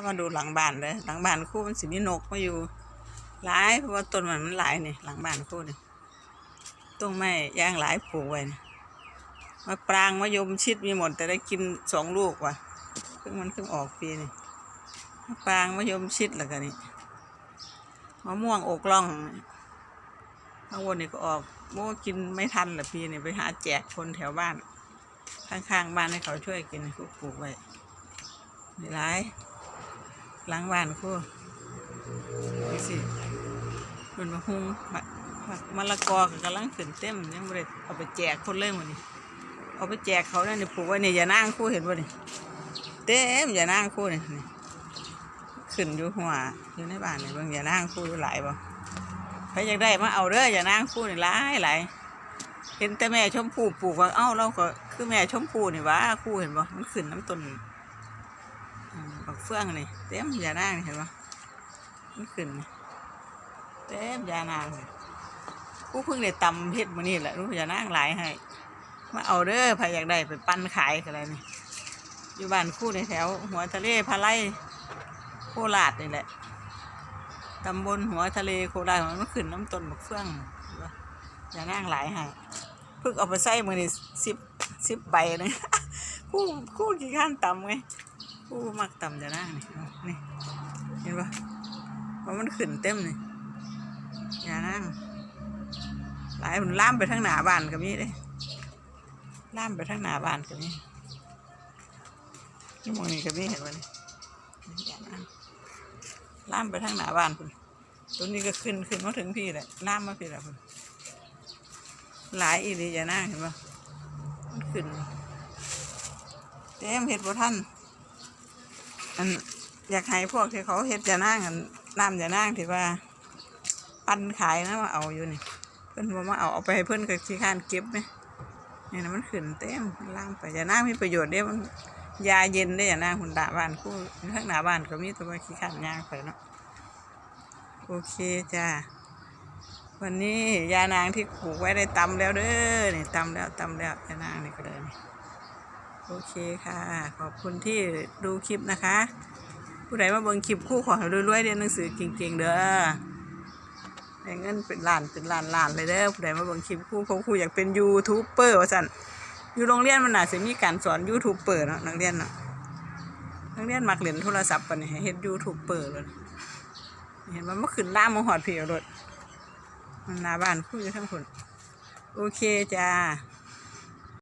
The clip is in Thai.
ามาดูหลังบ้านเลยหลังบ้านคู่มันสิมีนกมาอยู่หลายเพราะว่าต้นมันมันหลายนี่หลังบ้านคู่นี่ต้นไม้ย่างหลายปลูกไว้มาปรางมะยมชิดมีหมด แต่ได้กินสองลูกว่ะเพิ่งมันเพิ่งออกปีนี่มะปรางมะยมชิดแล้วกันนี่มะม่วงอกล่องข้างบนนี่ก็ออกโม่กินไม่ทันหละปีนี่ไปหาแจกคนแถวบ้าน ข้างๆบ้านให้เขาช่วยกินเขาปลูกไว้นี่ร้าย ล้างบ้านคู่นี่สิเป็นมะฮุงมะมะมะละกอก็กำลังขึ้นเต็มยังไม่ได้เอาไปแจกคนเลยหมดนี่เอาไปแจกเขาเนี่ยนี่ปลูกไว้เนี่ยอย่านั่งคู่เห็นป่ะนี่เต็มอย่านั่งคู่นี่นี่ขึ้นอยู่หัวอยู่ในบ้านเนี่เบางอย่านั่งคู่อยู่หลายบ่ใครอยากได้มาเอาเด้ออย่านั่งคู่นี่หลายหลายเห็นแต่แม่ชมพู่ปลูกว่าเอ้าเราก็คือแม่ชมพู่นี่วะคู่เห็นบ่มันขึ้นน้ำต้น ผักเฟืองนี่เต็มยานางนี่เห็นบ่มันขึ้นเต็มยานางนี่กูเพิ่งได้ตำเฮ็ดมื้อนี้แหละรู้ยานางหลายให้มาเอาเด้อใครอยากได้ไปปั้นขายอะไรนี่อยู่บ้านคู่ในแถว หัวทะเลพะไลโคราชนี่แหละตำบลหัวทะเลโคราชมันขึ้นน้ำต้นบักเฟืองเห็นบ่อย่านั่งหลายให้เพิ่งเอาไปใส่มือนี่สิบสิบใบเลยคู่คู่กี่ขั้นต่ำไง คู่มักต่ำอย่านั่งนี่เอานี่เห็นปะเพราะมันขึ้นเต็มนี่อย่านั่งหลายมันล่ามไปทางหน้าบ้านกับนี้เลยล่ามไปทางหน้าบ้านกับนี้นี่มองนี่กับนี้เห็นปะนี่อย่านั่งล่ามไปทางหน้าบ้านคุณตัวนี้ก็ขึ้นขึ้นมาถึงพี่แหละล่ามมาพี่แหละคุณหลายอีหลีอย่านั่งเห็นปะมันขึ้นเต็มเห็ดบ่ท่าน อันอยากให้พวกที่เขาเห็ดอย่านั่งอันน้ำอย่านั่งที่ว่า ปั้นขายนะมาเอาอยู่นี่เพิ่อนบอกมาเอาเอาไปให้เพิ่อนกับที่ข้านเก็บไหมนี่นะมันขึ้นเต็มล่างไปอย่านั่งมีประโยชน์เด้มันยาเย็นได้อย่านั่งหุ่นตาบ้านคู่ข้างหน้าบ้านก็มีแตัวาขี้ข้านยางไปเนาะโอเคจ้าวันนี้ยานางที่ปลูกไว้ได้ตำแล้วเด้อนี่ตำแล้วตำแล้วยานางนี่ก็เลยนี่ โอเคค่ะ ขอบคุณที่ดูคลิปนะคะ ผู้ใดมาเบิ่งคลิปคู่ขอให้รวยๆเรียนหนังสือเก่งๆเด้อได้เงินเป็นล้านเป็นล้านล้านเลยเด้อผู้ใดมาเบิ่งคลิปคู่เขาคู่อยากเป็นยูทูบเบอร์ว่าสั่นอยู่โรงเรียนมันน่าจะมีการสอนยูทูบเบอร์เนาะนักเรียนเนาะนักเรียนมักเล่นโทรศัพท์ปะเนี่ยให้เฮ็ดยูทูบเบอร์เลยเห็นว่าเมื่อคืนล่ามหอดผีเอารถหน้าบ้านคุยกันทั้งคนโอเคจ้า